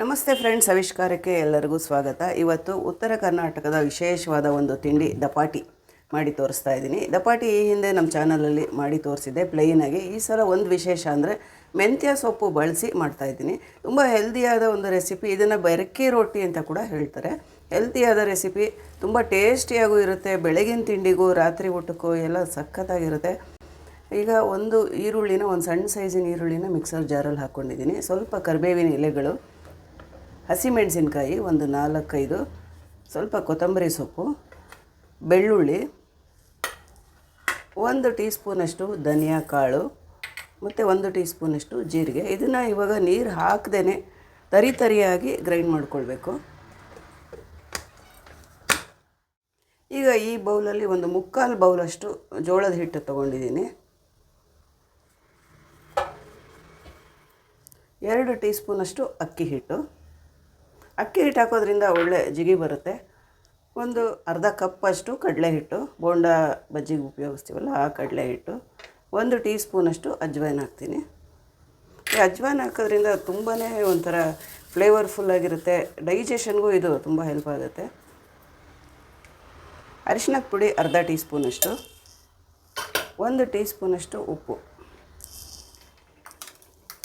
ನಮಸ್ತೆ ಫ್ರೆಂಡ್ಸ್, ಆವಿಷ್ಕಾರಕ್ಕೆ ಎಲ್ಲರಿಗೂ ಸ್ವಾಗತ. ಇವತ್ತು ಉತ್ತರ ಕರ್ನಾಟಕದ ವಿಶೇಷವಾದ ಒಂದು ತಿಂಡಿ, ದಪಾಟಿ ಮಾಡಿ ತೋರಿಸ್ತಾ ಇದ್ದೀನಿ. ದಪಾಟಿ ಈ ಹಿಂದೆ ನಮ್ಮ ಚಾನಲಲ್ಲಿ ಮಾಡಿ ತೋರಿಸಿದ್ದೆ ಪ್ಲೈನಾಗಿ ಈ ಸಲ ಒಂದು ವಿಶೇಷ ಅಂದರೆ ಮೆಂತ್ಯ ಸೊಪ್ಪು ಬಳಸಿ ಮಾಡ್ತಾ ಇದ್ದೀನಿ. ತುಂಬ ಹೆಲ್ದಿಯಾದ ಒಂದು ರೆಸಿಪಿ ಇದನ್ನು ಬೆರಕೆ ರೊಟ್ಟಿ ಅಂತ ಕೂಡ ಹೇಳ್ತಾರೆ. ಹೆಲ್ತಿಯಾದ ರೆಸಿಪಿ ತುಂಬ ಟೇಸ್ಟಿಯಾಗೂ ಇರುತ್ತೆ. ಬೆಳಗಿನ ತಿಂಡಿಗೂ, ರಾತ್ರಿ ಊಟಕ್ಕೂ ಎಲ್ಲ ಸಖತ್ತಾಗಿರುತ್ತೆ. ಈಗ ಒಂದು ಈರುಳ್ಳಿನ, ಒಂದು ಸಣ್ಣ ಸೈಜಿನ ಈರುಳ್ಳಿನ ಮಿಕ್ಸರ್ ಜಾರಲ್ಲಿ ಹಾಕ್ಕೊಂಡಿದ್ದೀನಿ ಸ್ವಲ್ಪ ಕರಿಬೇವಿನ ಎಲೆಗಳು ಹಸಿಮೆಣಸಿನ್ಕಾಯಿ ಒಂದು ನಾಲ್ಕೈದು, ಸ್ವಲ್ಪ ಕೊತ್ತಂಬರಿ ಸೊಪ್ಪು, ಬೆಳ್ಳುಳ್ಳಿ, ಒಂದು ಟೀ ಸ್ಪೂನಷ್ಟು ಧನಿಯಾ ಕಾಳು ಮತ್ತು ಒಂದು ಟೀ ಸ್ಪೂನಷ್ಟು ಜೀರಿಗೆ. ಇದನ್ನು ಇವಾಗ ನೀರು ಹಾಕ್ದೇ ತರಿ ತರಿಯಾಗಿ ಗ್ರೈಂಡ್ ಮಾಡ್ಕೊಳ್ಬೇಕು. ಈಗ ಈ ಬೌಲಲ್ಲಿ ಒಂದು ಮುಕ್ಕಾಲು ಬೌಲಷ್ಟು ಜೋಳದ ಹಿಟ್ಟು ತೊಗೊಂಡಿದ್ದೀನಿ. ಎರಡು ಟೀ ಸ್ಪೂನಷ್ಟು ಅಕ್ಕಿ ಹಿಟ್ಟು. ಅಕ್ಕಿ ಹಿಟ್ಟು ಹಾಕೋದ್ರಿಂದ ಒಳ್ಳೆ ಜಿಗಿ ಬರುತ್ತೆ. ಒಂದು ಅರ್ಧ ಕಪ್ಪಷ್ಟು ಕಡಲೆ ಹಿಟ್ಟು, ಬೋಂಡ ಬಜ್ಜಿಗೆ ಉಪಯೋಗಿಸ್ತೀವಲ್ಲ ಆ ಕಡಲೆ ಹಿಟ್ಟು, ಒಂದು ಟೀ ಸ್ಪೂನಷ್ಟು ಅಜ್ವಾಯ್ನ ಹಾಕ್ತೀನಿ. ಈ ಅಜ್ವಾಯ್ನ ಹಾಕೋದ್ರಿಂದ ತುಂಬಾ ಒಂಥರ ಫ್ಲೇವರ್ಫುಲ್ಲಾಗಿರುತ್ತೆ ಡೈಜೆಷನ್ಗೂ ಇದು ತುಂಬ ಹೆಲ್ಪ್ ಆಗುತ್ತೆ. ಅರಿಶಿನ ಪುಡಿ ಅರ್ಧ ಟೀ ಸ್ಪೂನಷ್ಟು ಒಂದು ಟೀ ಸ್ಪೂನಷ್ಟು ಉಪ್ಪು.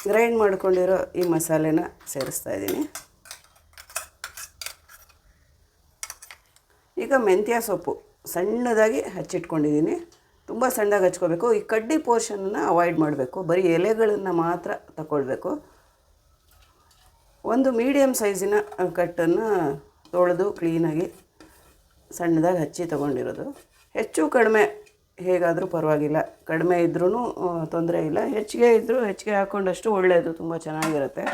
ಗ್ರೈಂಡ್ ಮಾಡ್ಕೊಂಡಿರೋ ಈ ಮಸಾಲೆನ ಸೇರಿಸ್ತಾ ಇದ್ದೀನಿ. ಈಗ ಮೆಂತ್ಯ ಸೊಪ್ಪು ಸಣ್ಣದಾಗಿ ಹಚ್ಚಿಟ್ಕೊಂಡಿದ್ದೀನಿ. ತುಂಬ ಸಣ್ಣದಾಗಿ ಹಚ್ಕೋಬೇಕು. ಈ ಕಡ್ಡಿ ಪೋರ್ಷನ್ನ ಅವಾಯ್ಡ್ ಮಾಡಬೇಕು. ಬರೀ ಎಲೆಗಳನ್ನು ಮಾತ್ರ ತಗೊಳ್ಬೇಕು ಒಂದು ಮೀಡಿಯಮ್ ಸೈಜಿನ ಕಟ್ಟನ್ನು ತೊಳೆದು ಕ್ಲೀನಾಗಿ ಸಣ್ಣದಾಗಿ ಹಚ್ಚಿ ತೊಗೊಂಡಿರೋದು. ಹೆಚ್ಚು ಕಡಿಮೆ ಹೇಗಾದರೂ ಪರವಾಗಿಲ್ಲ. ಕಡಿಮೆ ಇದ್ರೂ ತೊಂದರೆ ಇಲ್ಲ. ಹೆಚ್ಚಿಗೆ ಇದ್ದರೂ ಹೆಚ್ಚಿಗೆ ಹಾಕ್ಕೊಂಡಷ್ಟು ಒಳ್ಳೆಯದು. ತುಂಬ ಚೆನ್ನಾಗಿರುತ್ತೆ.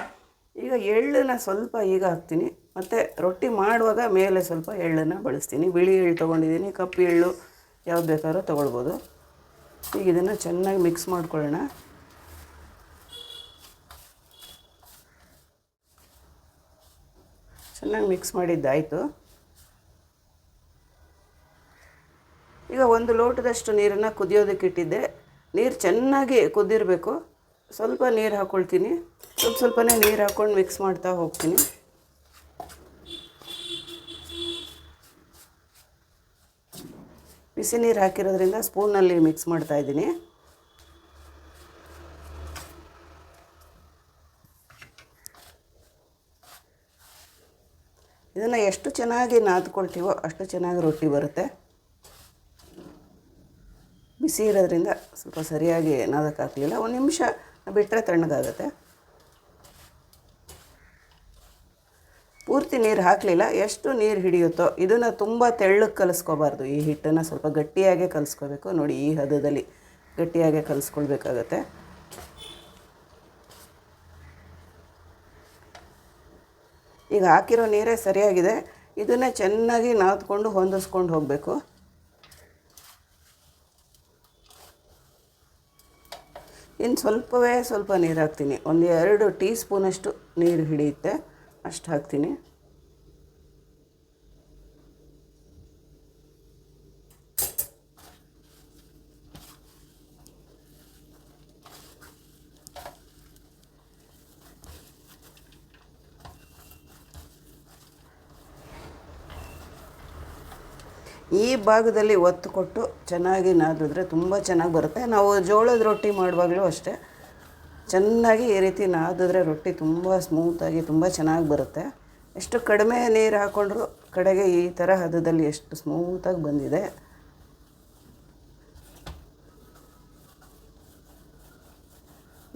ಈಗ ಎಳ್ಳನ್ನು ಸ್ವಲ್ಪ ಈಗ ಹಾಕ್ತೀನಿ. ಮತ್ತು ರೊಟ್ಟಿ ಮಾಡುವಾಗ ಮೇಲೆ ಸ್ವಲ್ಪ ಎಳ್ಳನ್ನು ಬಳಸ್ತೀನಿ. ಬಿಳಿ ಎಳ್ಳು ತೊಗೊಂಡಿದ್ದೀನಿ. ಕಪ್ಪು ಎಳ್ಳು ಯಾವ್ದು ಬೇಕಾದ್ರೂ ತೊಗೊಳ್ಬೋದು. ಈಗ ಇದನ್ನು ಚೆನ್ನಾಗಿ ಮಿಕ್ಸ್ ಮಾಡ್ಕೊಳ್ಳೋಣ. ಚೆನ್ನಾಗಿ ಮಿಕ್ಸ್ ಮಾಡಿದ್ದಾಯಿತು. ಈಗ ಒಂದು ಲೋಟದಷ್ಟು ನೀರನ್ನು ಕುದಿಯೋದಕ್ಕೆ ಇಟ್ಟಿದ್ದೆ. ನೀರು ಚೆನ್ನಾಗಿ ಕುದಿರಬೇಕು. ಸ್ವಲ್ಪ ನೀರು ಹಾಕ್ಕೊಳ್ತೀನಿ ಸ್ವಲ್ಪ ಸ್ವಲ್ಪನೇ ನೀರು ಹಾಕ್ಕೊಂಡು ಮಿಕ್ಸ್ ಮಾಡ್ತಾ ಹೋಗ್ತೀನಿ. ಬಿಸಿ ನೀರು ಹಾಕಿರೋದ್ರಿಂದ ಸ್ಪೂನಲ್ಲಿ ಮಿಕ್ಸ್ ಮಾಡ್ತಾ ಇದ್ದೀನಿ. ಇದನ್ನು ಎಷ್ಟು ಚೆನ್ನಾಗಿ ನಾದ್ಕೊಳ್ತೀವೋ ಅಷ್ಟು ಚೆನ್ನಾಗಿ ರೊಟ್ಟಿ ಬರುತ್ತೆ. ಬಿಸಿ ಇರೋದ್ರಿಂದ ಸ್ವಲ್ಪ ಸರಿಯಾಗಿ ನಾದಕ್ಕಾಗಲಿಲ್ಲ. ಒಂದು ನಿಮಿಷ ಬಿಟ್ಟರೆ ತಣ್ಣಗಾಗುತ್ತೆ. ಪೂರ್ತಿ ನೀರು ಹಾಕಲಿಲ್ಲ. ಎಷ್ಟು ನೀರು ಹಿಡಿಯುತ್ತೋ, ಇದನ್ನು ತುಂಬ ತೆಳ್ಳಗೆ ಕಲಿಸ್ಕೋಬಾರ್ದು. ಈ ಹಿಟ್ಟನ್ನು ಸ್ವಲ್ಪ ಗಟ್ಟಿಯಾಗೆ ಕಲಿಸ್ಕೋಬೇಕು. ನೋಡಿ, ಈ ಹದದಲ್ಲಿ ಗಟ್ಟಿಯಾಗೆ ಕಲಿಸ್ಕೊಳ್ಬೇಕಾಗತ್ತೆ. ಈಗ ಹಾಕಿರೋ ನೀರೇ ಸರಿಯಾಗಿದೆ. ಇದನ್ನೇ ಚೆನ್ನಾಗಿ ನಾದ್ಕೊಂಡು ಹೊಂದಿಸ್ಕೊಂಡು ಹೋಗಬೇಕು. ಇನ್ನು ಸ್ವಲ್ಪವೇ ಸ್ವಲ್ಪ ನೀರು ಹಾಕ್ತೀನಿ. ಒಂದು ಎರಡು ಟೀ ಸ್ಪೂನಷ್ಟು ನೀರು ಹಿಡಿಯುತ್ತೆ. ಅಷ್ಟು ಹಾಕ್ತೀನಿ. ಈ ಭಾಗದಲ್ಲಿ ಒತ್ತು ಕೊಟ್ಟು ಚೆನ್ನಾಗಿ ನಾದಿದ್ರೆ ತುಂಬ ಚೆನ್ನಾಗಿ ಬರುತ್ತೆ. ನಾವು ಜೋಳದ ರೊಟ್ಟಿ ಮಾಡುವಾಗಲೂ ಅಷ್ಟೇ. ಚೆನ್ನಾಗಿ ಈ ರೀತಿ ನಾದಿದ್ರೆ ರೊಟ್ಟಿ ತುಂಬ ಸ್ಮೂತಾಗಿ ತುಂಬ ಚೆನ್ನಾಗಿ ಬರುತ್ತೆ. ಎಷ್ಟು ಕಡಿಮೆ ನೀರು ಹಾಕ್ಕೊಂಡ್ರು ಕಡೆಗೆ ಈ ಥರ ಹದದಲ್ಲಿ ಎಷ್ಟು ಸ್ಮೂತಾಗಿ ಬಂದಿದೆ.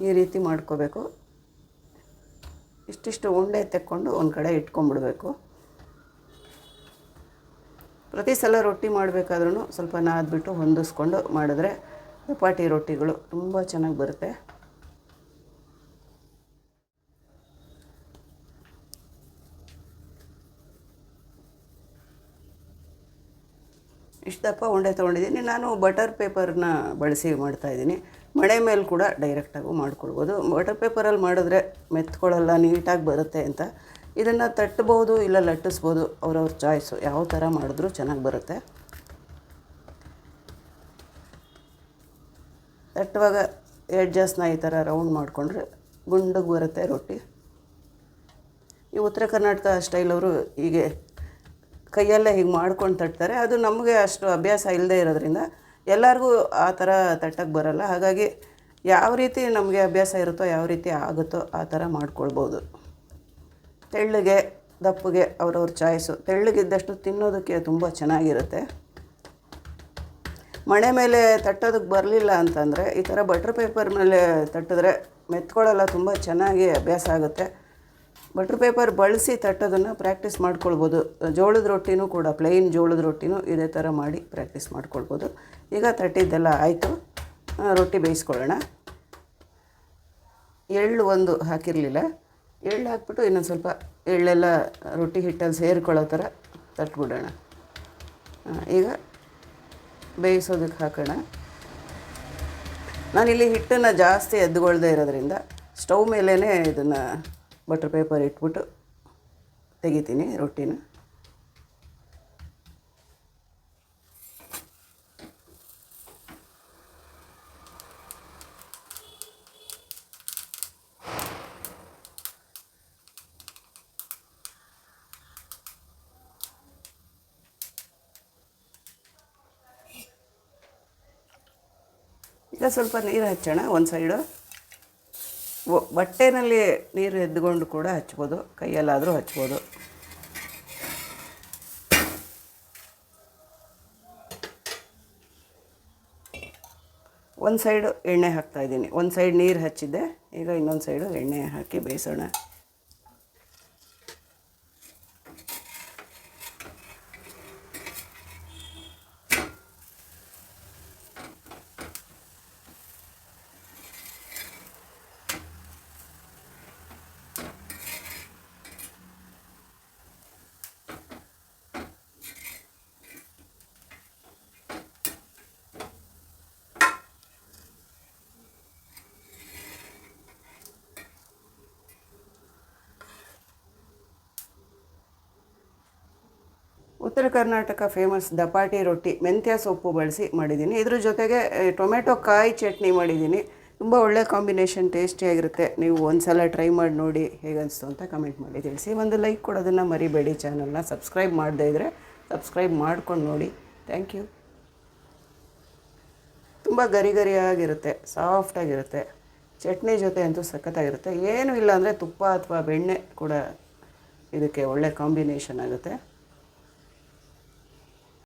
ಈ ರೀತಿ ಮಾಡ್ಕೋಬೇಕು. ಇಷ್ಟಿಷ್ಟು ಉಂಡೆ ತೆಕ್ಕೊಂಡು ಒಂದು ಕಡೆ ಇಟ್ಕೊಂಡ್ಬಿಡ್ಬೇಕು. ಪ್ರತಿ ಸಲ ರೊಟ್ಟಿ ಮಾಡಬೇಕಾದ್ರೂ ಸ್ವಲ್ಪ ನಾದ್ಬಿಟ್ಟು ಹೊಂದಿಸ್ಕೊಂಡು ಮಾಡಿದ್ರೆ ಚಪಾಟಿ ರೊಟ್ಟಿಗಳು ತುಂಬ ಚೆನ್ನಾಗಿ ಬರುತ್ತೆ. ಇಷ್ಟು ದಪ್ಪ ಉಂಡೆ ತೊಗೊಂಡಿದ್ದೀನಿ. ನಾನು ಬಟರ್ ಪೇಪರ್ನ ಬಳಸಿ ಮಾಡ್ತಾಯಿದ್ದೀನಿ ಮಳೆ ಮೇಲೆ ಕೂಡ ಡೈರೆಕ್ಟಾಗೂ ಮಾಡ್ಕೊಳ್ಬೋದು. ಬಟರ್ ಪೇಪರಲ್ಲಿ ಮಾಡಿದ್ರೆ ಮೆತ್ಕೊಳ್ಳಲ್ಲ, ನೀಟಾಗಿ ಬರುತ್ತೆ ಅಂತ. ಇದನ್ನು ತಟ್ಟಬಹುದು ಇಲ್ಲ ಲಟ್ಟಿಸ್ಬೋದು. ಅವ್ರವ್ರ ಚಾಯ್ಸು ಯಾವ ಥರ ಮಾಡಿದ್ರೂ ಚೆನ್ನಾಗಿ ಬರುತ್ತೆ. ತಟ್ಟುವಾಗ ಎಡ್ಜಸ್ಟ್ನ ಈ ಥರ ರೌಂಡ್ ಮಾಡಿಕೊಂಡ್ರೆ ಗುಂಡಗೆ ಬರುತ್ತೆ ರೊಟ್ಟಿ. ಈ ಉತ್ತರ ಕರ್ನಾಟಕ ಸ್ಟೈಲವರು ಹೀಗೆ ಕೈಯಲ್ಲೇ ಹೀಗೆ ಮಾಡ್ಕೊಂಡು ತಟ್ತಾರೆ. ಅದು ನಮಗೆ ಅಷ್ಟು ಅಭ್ಯಾಸ ಇಲ್ಲದೆ ಇರೋದ್ರಿಂದ ಎಲ್ಲರಿಗೂ ಆ ಥರ ತಟ್ಟಕ್ಕೆ ಬರಲ್ಲ. ಹಾಗಾಗಿ ಯಾವ ರೀತಿ ನಮಗೆ ಅಭ್ಯಾಸ ಇರುತ್ತೋ ಯಾವ ರೀತಿ ಆಗುತ್ತೋ ಆ ಥರ ಮಾಡ್ಕೊಳ್ಬೋದು. ತೆಳ್ಳಗೆ, ದಪ್ಪಗೆ ಅವ್ರವ್ರ ಚಾಯ್ಸು. ತೆಳ್ಳಗಿದ್ದಷ್ಟು ತಿನ್ನೋದಕ್ಕೆ ತುಂಬ ಚೆನ್ನಾಗಿರುತ್ತೆ. ಮಣೆ ಮೇಲೆ ತಟ್ಟೋದಕ್ಕೆ ಬರಲಿಲ್ಲ ಅಂತಂದರೆ ಈ ಥರ ಬಟ್ರ್ ಪೇಪರ್ ಮೇಲೆ ತಟ್ಟಿದ್ರೆ ಮೆತ್ಕೊಳ್ಳಲ್ಲ ತುಂಬ ಚೆನ್ನಾಗಿ ಅಭ್ಯಾಸ ಆಗುತ್ತೆ. ಬಟ್ರ್ ಪೇಪರ್ ಬಳಸಿ ತಟ್ಟೋದನ್ನು ಪ್ರಾಕ್ಟೀಸ್ ಮಾಡ್ಕೊಳ್ಬೋದು. ಜೋಳದ ರೊಟ್ಟಿನೂ ಕೂಡ ಪ್ಲೈನ್ ಜೋಳದ ರೊಟ್ಟಿನೂ ಇದೇ ಥರ ಮಾಡಿ ಪ್ರಾಕ್ಟೀಸ್ ಮಾಡ್ಕೊಳ್ಬೋದು. ಈಗ ತಟ್ಟಿದ್ದೆಲ್ಲ ಆಯಿತು. ರೊಟ್ಟಿ ಬೇಯಿಸ್ಕೊಳ್ಳೋಣ. ಎಳ್ಳು ಒಂದು ಹಾಕಿರಲಿಲ್ಲ. ಎಳ್ಳು ಹಾಕ್ಬಿಟ್ಟು ಇನ್ನೊಂದು ಸ್ವಲ್ಪ ಎಳ್ಳೆಲ್ಲ ರೊಟ್ಟಿ ಹಿಟ್ಟಲ್ಲಿ ಸೇರಿಕೊಳ್ಳೋ ಥರ ತಟ್ಬಿಡೋಣ. ಈಗ ಬೇಯಿಸೋದಕ್ಕೆ ಹಾಕೋಣ. ನಾನಿಲ್ಲಿ ಹಿಟ್ಟನ್ನು ಜಾಸ್ತಿ ಎದ್ದುಗೊಳ್ದೇ ಇರೋದ್ರಿಂದ, ಸ್ಟವ್ ಮೇಲೇ ಇದನ್ನು ಬಟರ್ ಪೇಪರ್ ಇಟ್ಬಿಟ್ಟು ತೆಗಿತೀನಿ ರೊಟ್ಟಿನ. ಈಗ ಸ್ವಲ್ಪ ನೀರು ಹಚ್ಚೋಣ ಒಂದು ಸೈಡು ಬಟ್ಟೆನಲ್ಲಿ ನೀರು ಎದ್ದುಕೊಂಡು ಕೂಡ ಹಚ್ಬೋದು, ಕೈಯಲ್ಲಾದರೂ ಹಚ್ಬೋದು. ಒಂದು ಸೈಡು ಎಣ್ಣೆ ಹಾಕ್ತಾ ಇದ್ದೀನಿ. ಒಂದು ಸೈಡ್ ನೀರು ಹಚ್ಚಿದ್ದೆ, ಈಗ ಇನ್ನೊಂದು ಸೈಡು ಎಣ್ಣೆ ಹಾಕಿ ಬೇಯಿಸೋಣ. ಉತ್ತರ ಕರ್ನಾಟಕ ಫೇಮಸ್ ದಪಾಟಿ ರೊಟ್ಟಿ, ಮೆಂತ್ಯ ಸೊಪ್ಪು ಬಳಸಿ ಮಾಡಿದ್ದೀನಿ. ಇದ್ರ ಜೊತೆಗೆ ಟೊಮೆಟೊ ಕಾಯಿ ಚಟ್ನಿ ಮಾಡಿದ್ದೀನಿ. ತುಂಬ ಒಳ್ಳೆ ಕಾಂಬಿನೇಷನ್ ಟೇಸ್ಟಿಯಾಗಿರುತ್ತೆ. ನೀವು ಒಂದು ಸಲ ಟ್ರೈ ಮಾಡಿ ನೋಡಿ ಹೇಗನ್ನಿಸ್ತು ಅಂತ ಕಮೆಂಟ್ ಮಾಡಿ ತಿಳಿಸಿ. ಒಂದು ಲೈಕ್ ಕೊಡೋದನ್ನು ಮರಿಬೇಡಿ. ಚಾನಲ್ನ ಸಬ್ಸ್ಕ್ರೈಬ್ ಮಾಡದೇ ಇದ್ದರೆ ಸಬ್ಸ್ಕ್ರೈಬ್ ಮಾಡ್ಕೊಂಡು ನೋಡಿ. Thank you. ತುಂಬ ಗರಿ ಗರಿಯಾಗಿರುತ್ತೆ ಸಾಫ್ಟಾಗಿರುತ್ತೆ ಚಟ್ನಿ ಜೊತೆ ಅಂತೂ ಸಖತ್ತಾಗಿರುತ್ತೆ. ಏನೂ ಇಲ್ಲ ಅಂದರೆ ತುಪ್ಪ ಅಥವಾ ಬೆಣ್ಣೆ ಕೂಡ ಇದಕ್ಕೆ ಒಳ್ಳೆ ಕಾಂಬಿನೇಷನ್ ಆಗುತ್ತೆ.